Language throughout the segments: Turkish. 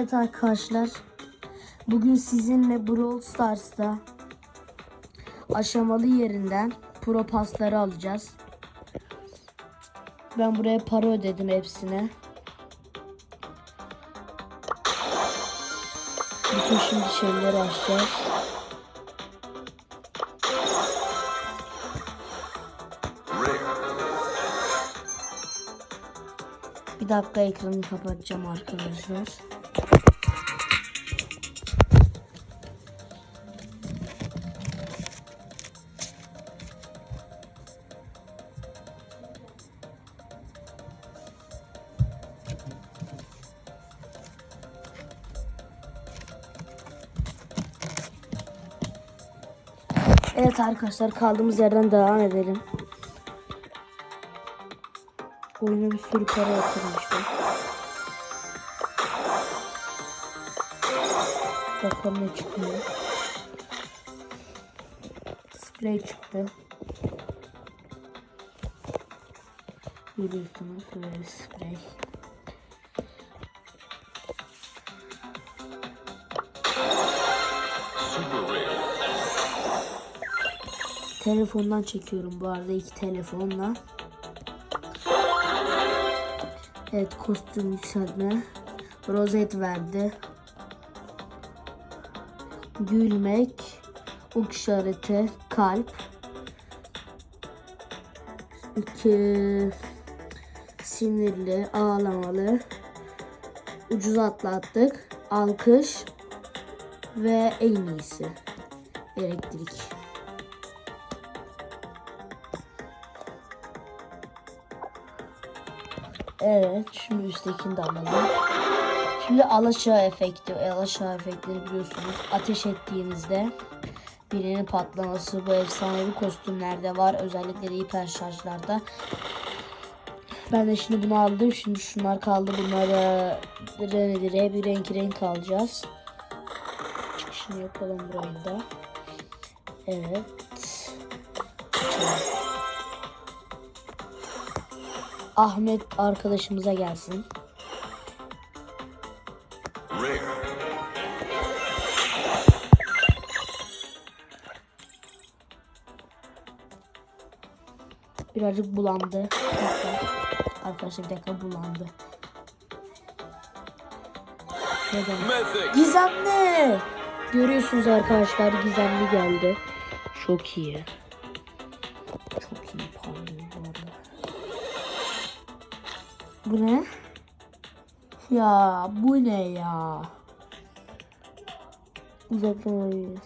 Evet arkadaşlar. Bugün sizinle Brawl Stars'ta aşamalı yerinden pro pasları alacağız. Ben buraya para ödedim hepsine. Bütün şimdi şeyleri açacağız. Bir dakika ekranı kapatacağım arkadaşlar. Evet arkadaşlar kaldığımız yerden devam edelim. Oyuna bir sürü para yatırmıştım. Bakalım ne çıkıyor. Sprey çıktı. Görüyorsunuz böyle sprey. Telefondan çekiyorum bu arada iki telefonla. Evet kostüm yükseltme. Rozet verdi. Gülmek. Ok işareti. Kalp. İki. Sinirli. Ağlamalı. Ucuz atlattık. Alkış. Ve en iyisi. Elektrik. Evet, şimdi üsttekini de alalım. Şimdi alaşağı efekti. Alaşağı efektleri biliyorsunuz. Ateş ettiğinizde birinin patlaması bu efsanevi kostümlerde var. Özellikle de hiper şarjlarda. Ben de şimdi bunu aldım. Şimdi şunlar kaldı. Bunları renedire bir renk renk alacağız. Çıkışını yapalım burayı da. Evet. Açalım. Ahmet arkadaşımıza gelsin. Birazcık bulandı. Arkadaşlar bir dakika bulandı. Neden? Gizemli. Görüyorsunuz arkadaşlar gizemli geldi. Çok iyi. Ya bu ne ya? Uzaktan alıyoruz.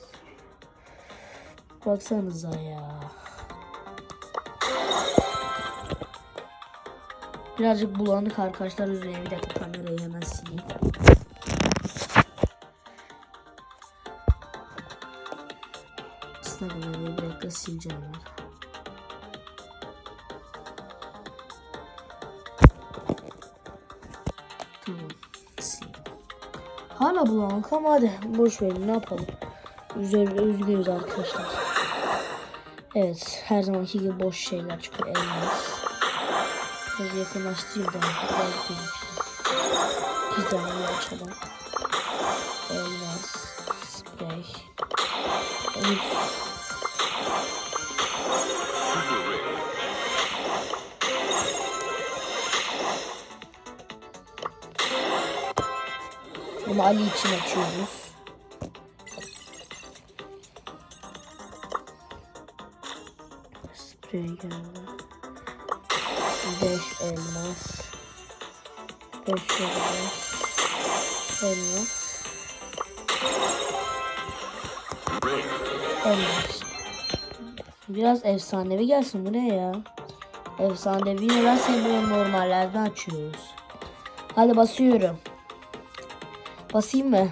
Baksanıza ya. Birazcık bulanık arkadaşlar üzerine bir dakika kamerayı hemen sileyim. Kamerayı bir dakika sileceğim. Hala bulanık ama hadi boş verin ne yapalım. Üzerinde üzgünüz arkadaşlar. Evet her zamanki gibi boş şeyler çıkıyor elmas. Biraz yakınlaştırayım da biraz gözüksün. Gizemli açalım. Elmas. Sprey. Evet. Bunu Ali için açıyoruz. Sprey geldi. 5 elmas. 5 elmas. Elmas. Elmas. Biraz efsanevi gelsin bu ne ya? Efsanevi neden sevmiyorum normallerden açıyoruz. Hadi basıyorum. Basayım mı?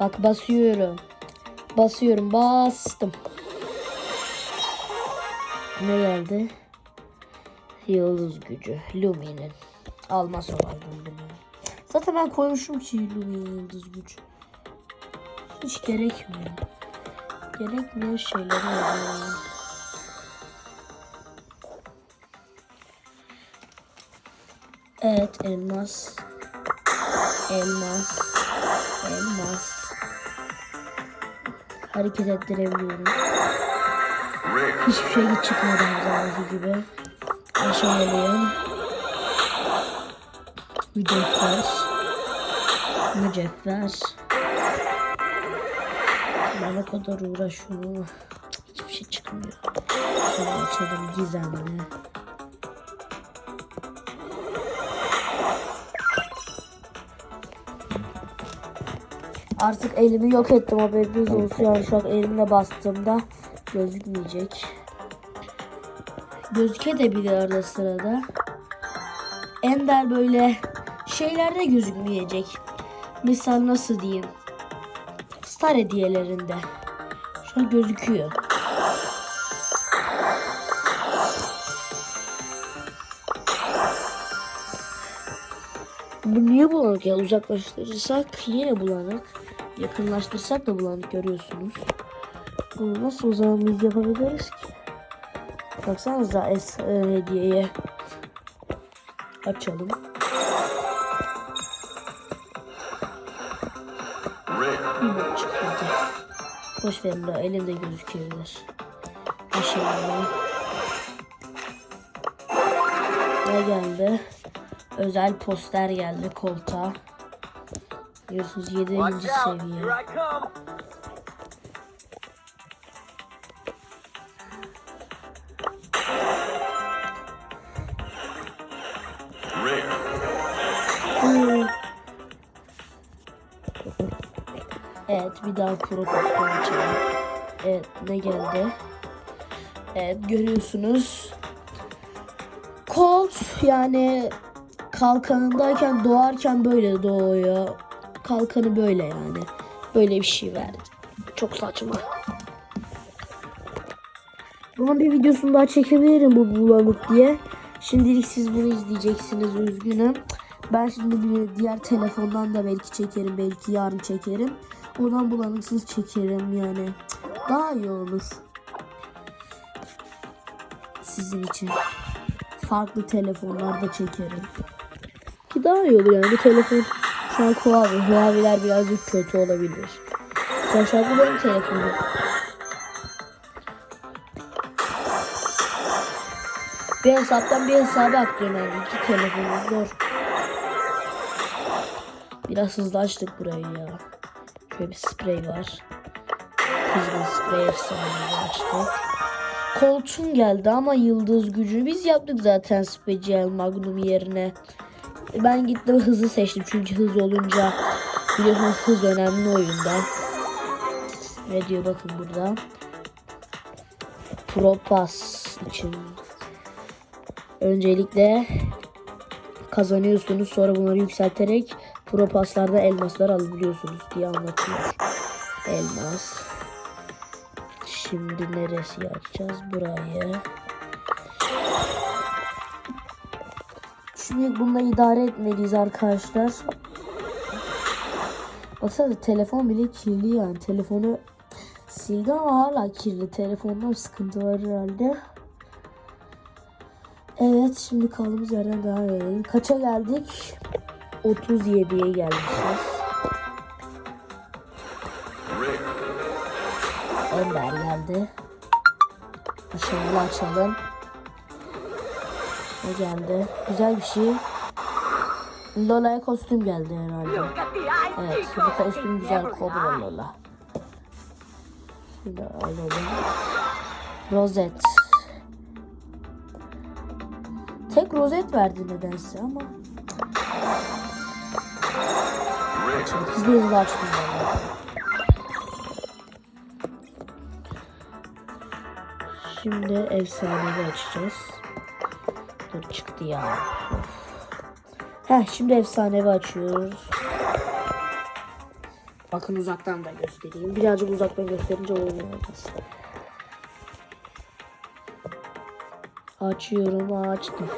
Bak basıyorum. Basıyorum bastım. Ne geldi? Yıldız gücü. Lumi'nin. Almaz olaydım bunu. Zaten ben koymuşum ki Lumi'nin yıldız gücü. Hiç gerekmiyor. Gerekmeyen şeyleri oluyor. Evet elmas. Elmas. Elmas. Hareket ettirebiliyorum. Hiçbir şey çıkmadı her zamanki gibi. Aşağılayın. Mücevher. Mücevher. Ben o kadar uğraşıyorum hiçbir şey çıkmıyor. Şöyle açalım gizemli. Artık elimi yok ettim haberiniz olsun. Yani şu an elimle bastığımda gözükmeyecek. Gözüke de bilir arada sırada. Ender böyle şeylerde gözükmeyecek. Misal nasıl diyeyim? Star hediyelerinde. Şu an gözüküyor. Bu niye bulanık ya? Uzaklaştırırsak yine bulanık. Yakınlaştırsak da bulanık görüyorsunuz. Bunu nasıl o zaman biz yapabiliriz ki? Baksanıza es e, hediyeye. Açalım. Çıkmadı. Boş verin de elimde gözükebilir. Aşağıya. Ne geldi? Özel poster geldi koltuğa. Biliyorsunuz 7. Watch out! seviye. Evet bir daha pro açalım. Evet ne geldi? Evet görüyorsunuz. Colt yani kalkanındayken doğarken böyle doğuyor. Kalkanı böyle yani. Böyle bir şey verdi. Çok saçma. Bunun bir videosunu daha çekebilirim bu bulanık diye. Şimdilik siz bunu izleyeceksiniz üzgünüm. Ben şimdi bir diğer telefondan da belki çekerim. Belki yarın çekerim. Oradan bulanıksız çekerim yani. Daha iyi olur. Sizin için. Farklı telefonlarda çekerim. Ki daha iyi olur yani. Bu telefon şu an. Huawei'ler birazcık kötü olabilir. An bu benim telefonum. Bir hesaptan bir hesaba aklıyorum yani. İki telefonumuz zor. Biraz hızlı açtık burayı ya. Şöyle bir sprey var. Kızgın sprey efsaneyi açtık. Koltuğun geldi ama yıldız gücü biz yaptık zaten Special Magnum yerine. Ben gittim hızı seçtim çünkü hız olunca biliyorsunuz hız önemli oyunda. Ne diyor bakın burada. Pro Pass için Öncelikle kazanıyorsunuz sonra bunları yükselterek pro paslarda elmaslar alabiliyorsunuz diye anlatıyor. Elmas. Şimdi neresi açacağız? Burayı. Şimdi bununla idare etmeliyiz arkadaşlar. Baksana telefon bile kirli yani. Telefonu sildi ama hala kirli. Telefonda sıkıntı var herhalde. Evet şimdi kaldığımız yerden devam edelim. Kaça geldik? 37'ye gelmişiz. Ender geldi. Aşağıya açalım. Ne geldi? Güzel bir şey. Lola'ya kostüm geldi herhalde. Evet bu kostüm güzel Kobra. Lola. Şimdi alalım. Rozet. Tek rozet verdi nedense ama. Rare. Hızlı hızlı açtım. Şimdi efsanevi açacağız. Dur çıktı ya. Heh şimdi efsanevi açıyoruz. Bakın uzaktan da göstereyim. Birazcık uzaktan gösterince olmaz. Açıyorum açtım.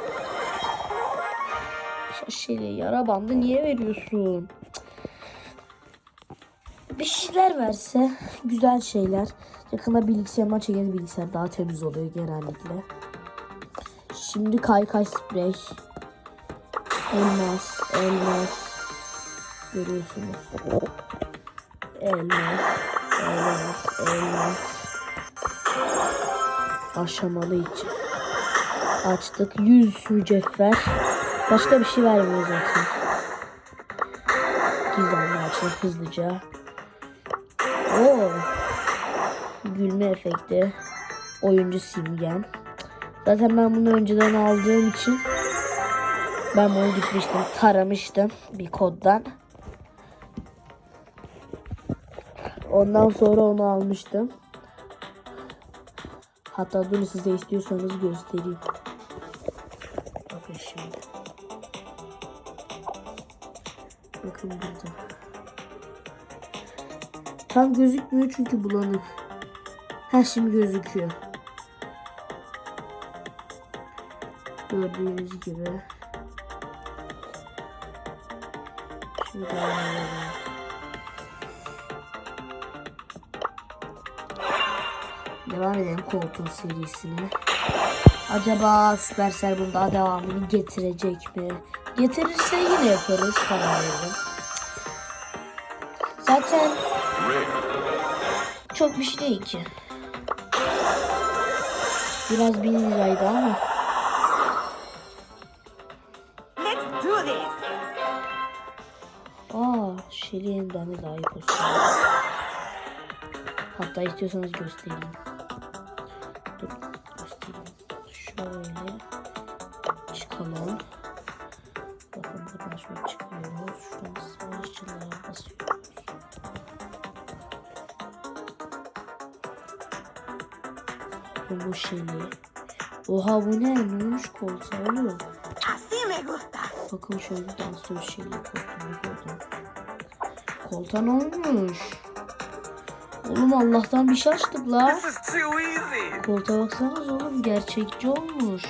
Şaşırı yara bandı niye veriyorsun? bir şeyler verse güzel şeyler. Yakında bilgisayarıma çekeriz bilgisayar daha temiz oluyor genellikle. Şimdi kaykay sprey. Elmas, elmas. Görüyorsunuz. Elmas, elmas, elmas. Aşamalı için. Açtık. 100 mücevher. Başka bir şey vermiyor zaten. Gizemli açtık hızlıca. Oo. Gülme efekti. Oyuncu simgen. Zaten ben bunu önceden aldığım için ben bunu gitmiştim, taramıştım bir koddan. Ondan sonra onu almıştım. Hatta bunu size istiyorsanız göstereyim. Bakın şimdi. Bakın burada. Tam gözükmüyor çünkü bulanık. Ha şimdi gözüküyor. Gördüğünüz gibi. Devam edelim. Koltuğun serisine. Acaba Supercell bunun daha devamını getirecek mi? Getirirse yine yaparız verelim. Zaten çok bir şey değil ki. Biraz bin liraydı ama. De daha iyi kostüm. Hatta istiyorsanız göstereyim. Dur, göstereyim. Şöyle çıkalım. Bakın buradan şöyle çıkıyoruz. Şuradan savaşçılara basıyoruz. Bakın bu Shelly. Oha bu ne? Ne olmuş koltuğa oğlum? Bakın şöyle dansöz şeyli kostümü gördüm. Koltan olmuş. Oğlum Allah'tan bir şey açtık la. Koltuğa baksanız oğlum gerçekçi olmuş.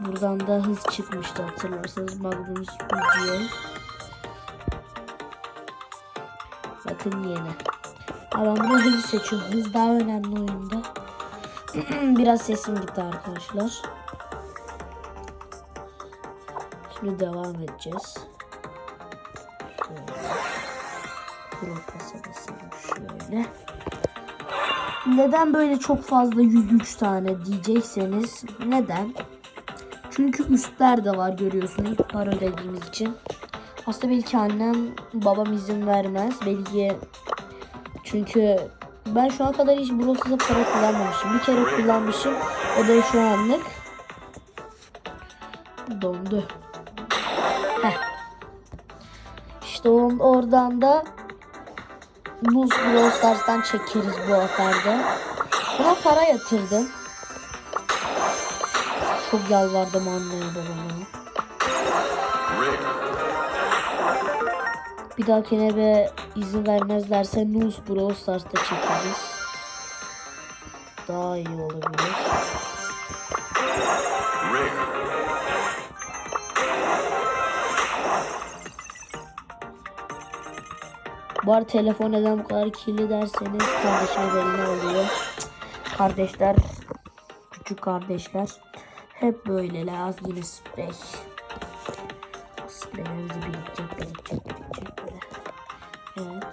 Buradan da hız çıkmıştı hatırlarsanız Magnus video. Bakın yeni. Ben burada hızı seçiyorum. Hız daha önemli oyunda. Biraz sesim gitti arkadaşlar. Şimdi devam edeceğiz. Pro kasabasını şöyle. Neden böyle çok fazla 103 tane diyecekseniz neden? Çünkü üstler de var görüyorsunuz para ödediğimiz için. Aslında belki annem babam izin vermez. Belki çünkü ben şu ana kadar hiç Bros'a para kullanmamışım. Bir kere kullanmışım. O da şu anlık. Dondu. Heh. İşte on- oradan da Buz Brawl Stars'tan çekeriz bu seferde. Buna para yatırdım. Çok yalvardım anneye babama. Bir dahakine be izin vermezlerse Nuz Brawl Stars'ta çekeriz. Daha iyi olabilir. Rare. Bu arada telefon neden bu kadar kirli derseniz kardeşime belli oluyor. Kardeşler, küçük kardeşler hep böyleler. Az yine sprey. Spreylerimizi birikecek, birikecek, birikecek böyle. Evet.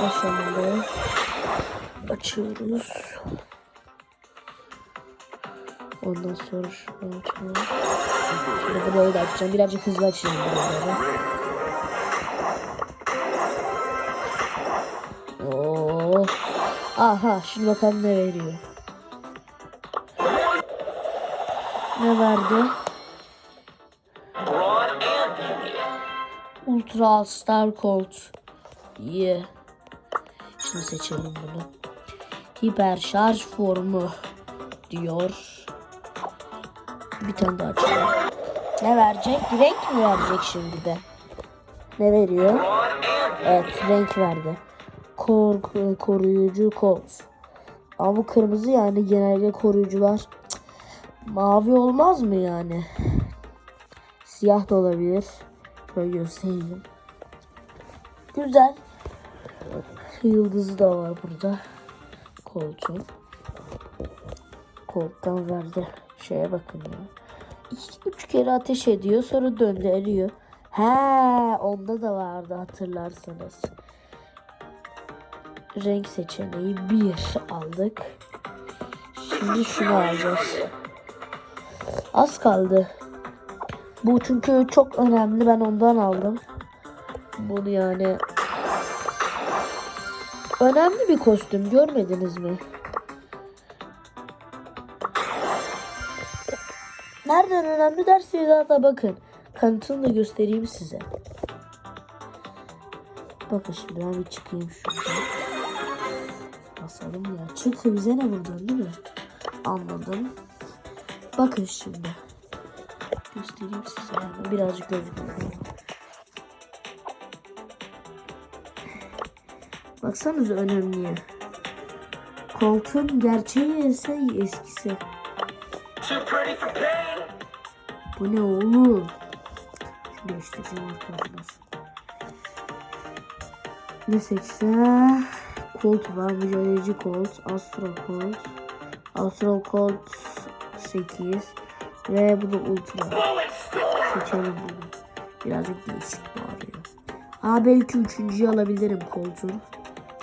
Aşamalı. Açıyoruz. Ondan sonra şunu açıyorum. Şimdi burayı da açacağım. Birazcık hızlı açacağım buraları. Oo. Aha şimdi bakalım ne veriyor. Ne verdi? Ultra Star Colt. Yeah. Şimdi seçelim bunu. Hiper şarj formu diyor. Bir tane daha açalım. Ne verecek? Renk mi verecek şimdi de? Ne veriyor? Evet renk verdi. Kor, koruyucu kolt. Ama bu kırmızı yani genelde koruyucular mavi olmaz mı yani? Siyah da olabilir. Şöyle göstereyim. Güzel. Yıldızı da var burada. Koltuğun. Koltuktan verdi. Şeye bakın ya. iki, üç kere ateş ediyor sonra döndü eriyor. He onda da vardı hatırlarsanız. Renk seçeneği bir aldık. Şimdi şunu alacağız. Az kaldı. Bu çünkü çok önemli. Ben ondan aldım. Bunu yani önemli bir kostüm. Görmediniz mi? Nereden önemli derseniz hatta bakın. Kanıtını da göstereyim size. Bakın şimdi ben bir çıkayım şuradan. Basalım ya. Çıktı bize ne buradan değil mi? Anladım. Bakın şimdi. Göstereyim size. Birazcık gözüküyor. Baksanıza önemli. Koltuğun gerçeği ise eskisi. Too pretty for pain. Bu ne oğlum? Şunu değiştireceğim arkadaşlar. Ne seçsem? Colt var. Mücadeleci Colt. Astro Colt. Astro Colt 8. Ve bu da Ultra. Seçelim bunu. Birazcık değişik bağırıyor. Aa belki üçüncüyü alabilirim Colt'un.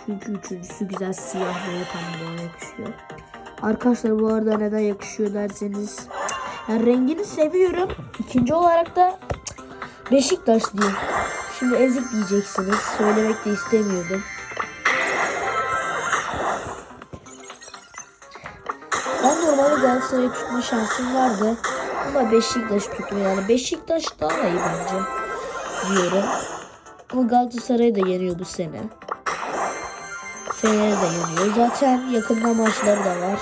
Çünkü üçüncüsü güzel siyah ve pembe yakışıyor. Arkadaşlar bu arada neden yakışıyor derseniz yani rengini seviyorum. İkinci olarak da Beşiktaş diyeyim. Şimdi ezik diyeceksiniz. Söylemek de istemiyordum. Ben normalde Galatasaray'ı tutma şansım vardı. Ama Beşiktaş tuttum yani. Beşiktaş daha iyi bence. Diyorum. Ama Galatasaray da yeniyor bu sene. Fener'i de yeniyor. Zaten yakında maçları da var.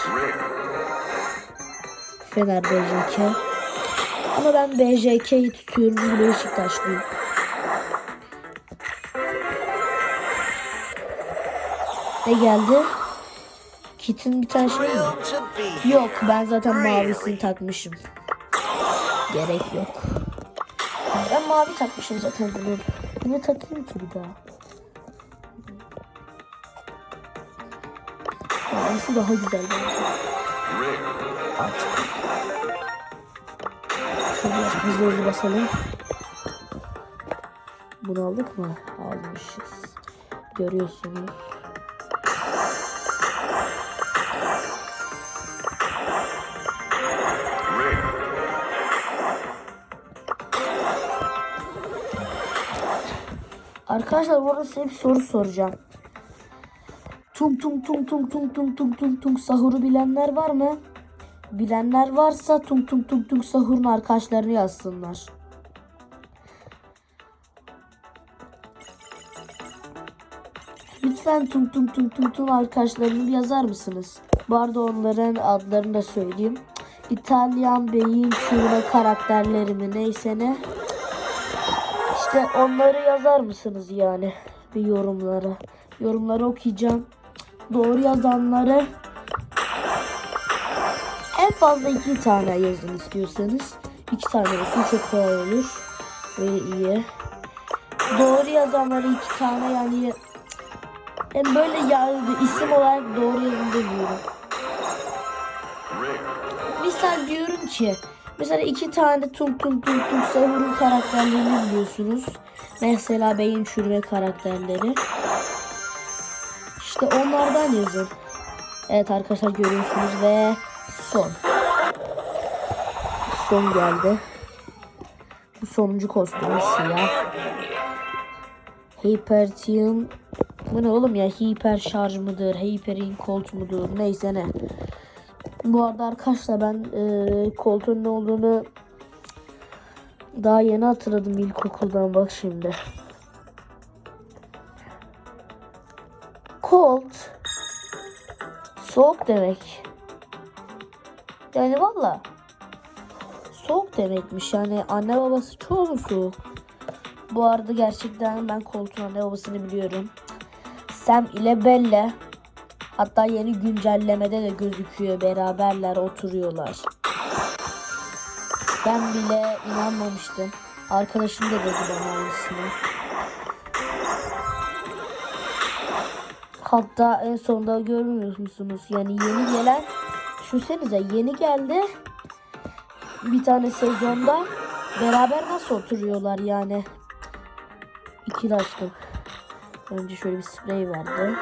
Fener BJK. Ama ben BJK'yi tutuyorum Beşiktaşlıyım. Ne geldi? Kit'in bir tane şey mi? Yok ben zaten mavisini takmışım. Gerek yok. Ben mavi takmışım zaten bunu. Niye takayım ki bir daha? Mavisi daha güzel bence. Şöyle hızlı hızlı basalım. Bunu aldık mı? Almışız. Görüyorsunuz. Arkadaşlar burada size bir soru soracağım. Tung tung tung tung tung tung tung tung tung sahuru bilenler var mı? Bilenler varsa tung tung tung tung sahurun arkadaşlarını yazsınlar. Lütfen tung tung tung tung tung arkadaşlarını yazar mısınız? Bu arada onların adlarını da söyleyeyim. İtalyan beyin şube karakterleri mi neyse ne. İşte onları yazar mısınız yani bir yorumlara? Yorumları okuyacağım. Doğru yazanları en fazla iki tane yazın istiyorsanız. iki tane olsun çok kolay olur. Böyle iyi. Doğru yazanları iki tane yani hem böyle yani isim olarak doğru yazın demiyorum. Rare. Misal diyorum ki mesela iki tane tum tum tum tum sahurun karakterlerini biliyorsunuz. Mesela beyin çürüme karakterleri. İşte onlardan yazın. Evet arkadaşlar görüyorsunuz ve son. Son geldi. Bu sonuncu kostümü siyah. Hypertium bu ne oğlum ya hiper şarj mıdır, hiperin kolt mudur neyse ne. Bu arada arkadaşlar ben e, koltuğun ne olduğunu daha yeni hatırladım ilkokuldan bak şimdi. Cold soğuk demek. Yani valla soğuk demekmiş yani anne babası çoğu soğuk? Bu arada gerçekten ben koltuğun anne babasını biliyorum. Sam ile Bella Hatta yeni güncellemede de gözüküyor. Beraberler oturuyorlar. Ben bile inanmamıştım. Arkadaşım da dedi bana aynısını. Hatta en sonunda görmüyor musunuz? Yani yeni gelen düşünsenize yeni geldi. bir tane sezonda beraber nasıl oturuyorlar yani. İkili açtım. Önce şöyle bir sprey vardı.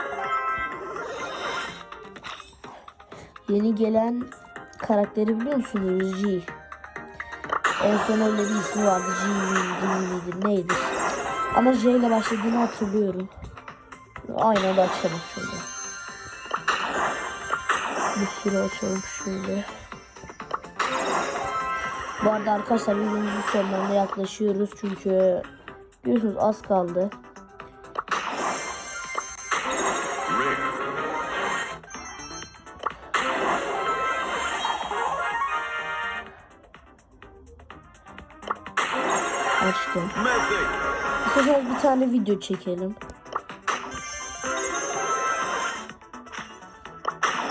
Yeni gelen karakteri biliyor musunuz? G. En son öyle bir ismi vardı. G miydi, neydi? Ama J ile başladığını hatırlıyorum. Aynı anda açalım şöyle. Bir sürü açalım şöyle. Bu arada arkadaşlar videomuzun sonlarına yaklaşıyoruz çünkü biliyorsunuz az kaldı. Açtım. Sefer bir tane video çekelim.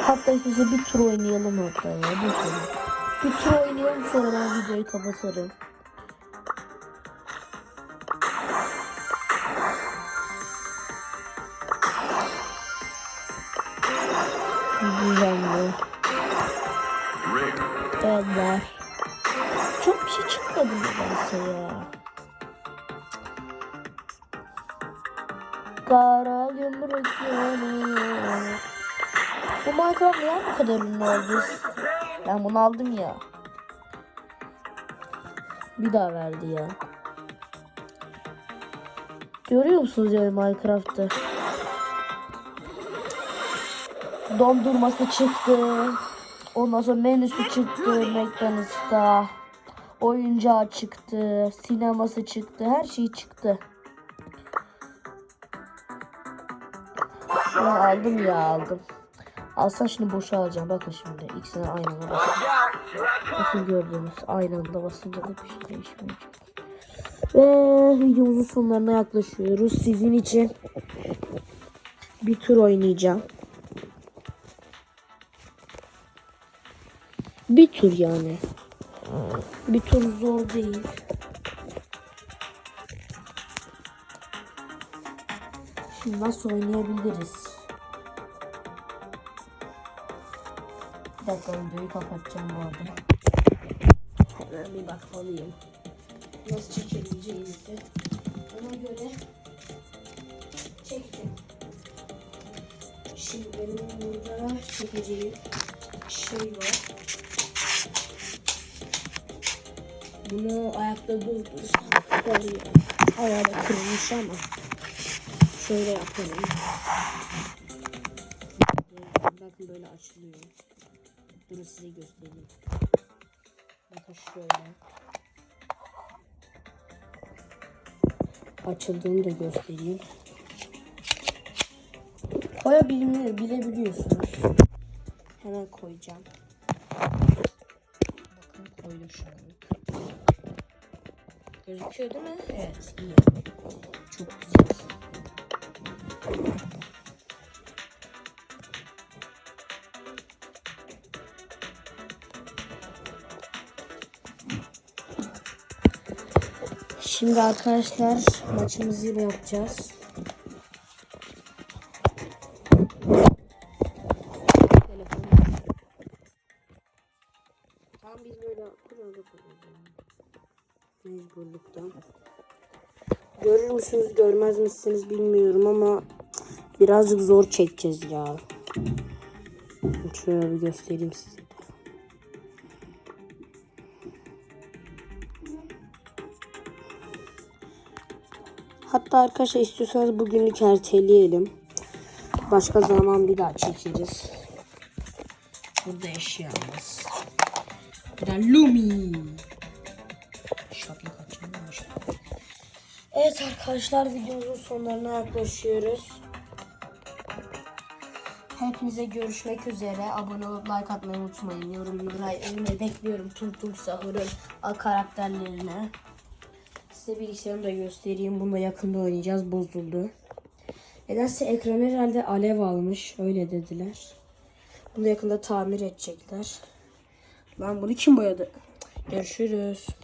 Hatta size bir tur oynayalım hatta ya. Bir tur. Bir tur oynayalım sonra ben videoyu kapatırım. Rick. Evet. Çok bir şey çıkmadı nedense ya. Kara gümrük yanıyor. Bu Minecraft niye bu kadar ünlü oldu? Ben bunu aldım ya. Bir daha verdi ya. Görüyor musunuz yani Minecraft'ı? Dondurması çıktı. Ondan sonra menüsü çıktı McDonald's'ta. Oyuncağı çıktı. Sineması çıktı. Her şey çıktı. Ben aldım ya aldım. Alsan şimdi boşa alacağım. Bakın şimdi. İkisine aynı anda! Bakın gördüğünüz aynı anda basınca da bir şey değişmeyecek. Ve videomuzun sonlarına yaklaşıyoruz. Sizin için bir tur oynayacağım. Bir tur yani. Bir tur zor değil. Şimdi nasıl oynayabiliriz? Bir dakika videoyu kapatacağım bu arada. Hemen bir bakmalıyım. Nasıl çekebileceğimizi. Ona göre çektim. Şimdi benim burada çekeceğim şey var. Bunu ayakta durdursam böyle ayağı kırılmış ama şöyle yapalım. Bakın böyle açılıyor. Durun size göstereyim. Bakın şöyle. Açıldığını da göstereyim. Koyabilir, bilebiliyorsunuz. Hemen koyacağım. Bakın koydum şu an. Gözüküyor değil mi? Evet, iyi. Çok güzel. Şimdi arkadaşlar maçımızı yapacağız. Tam biz böyle kuralım. Mecburluktan. Görür müsünüz görmez misiniz bilmiyorum ama birazcık zor çekeceğiz ya. Şöyle bir göstereyim size. Hatta arkadaşlar istiyorsanız bugünlük erteleyelim. Başka zaman bir daha çekeriz. Burada eşyamız. Bir de Lumi. Evet arkadaşlar videomuzun sonlarına yaklaşıyoruz. Hepinize görüşmek üzere. Abone olup like atmayı unutmayın. Yorumları bekliyorum. Tung Sahur'un karakterlerini. Size bilgisayarımı da göstereyim. Bunu da yakında oynayacağız. Bozuldu. Nedense ekran herhalde alev almış. Öyle dediler. Bunu yakında tamir edecekler. Lan bunu kim boyadı? Görüşürüz.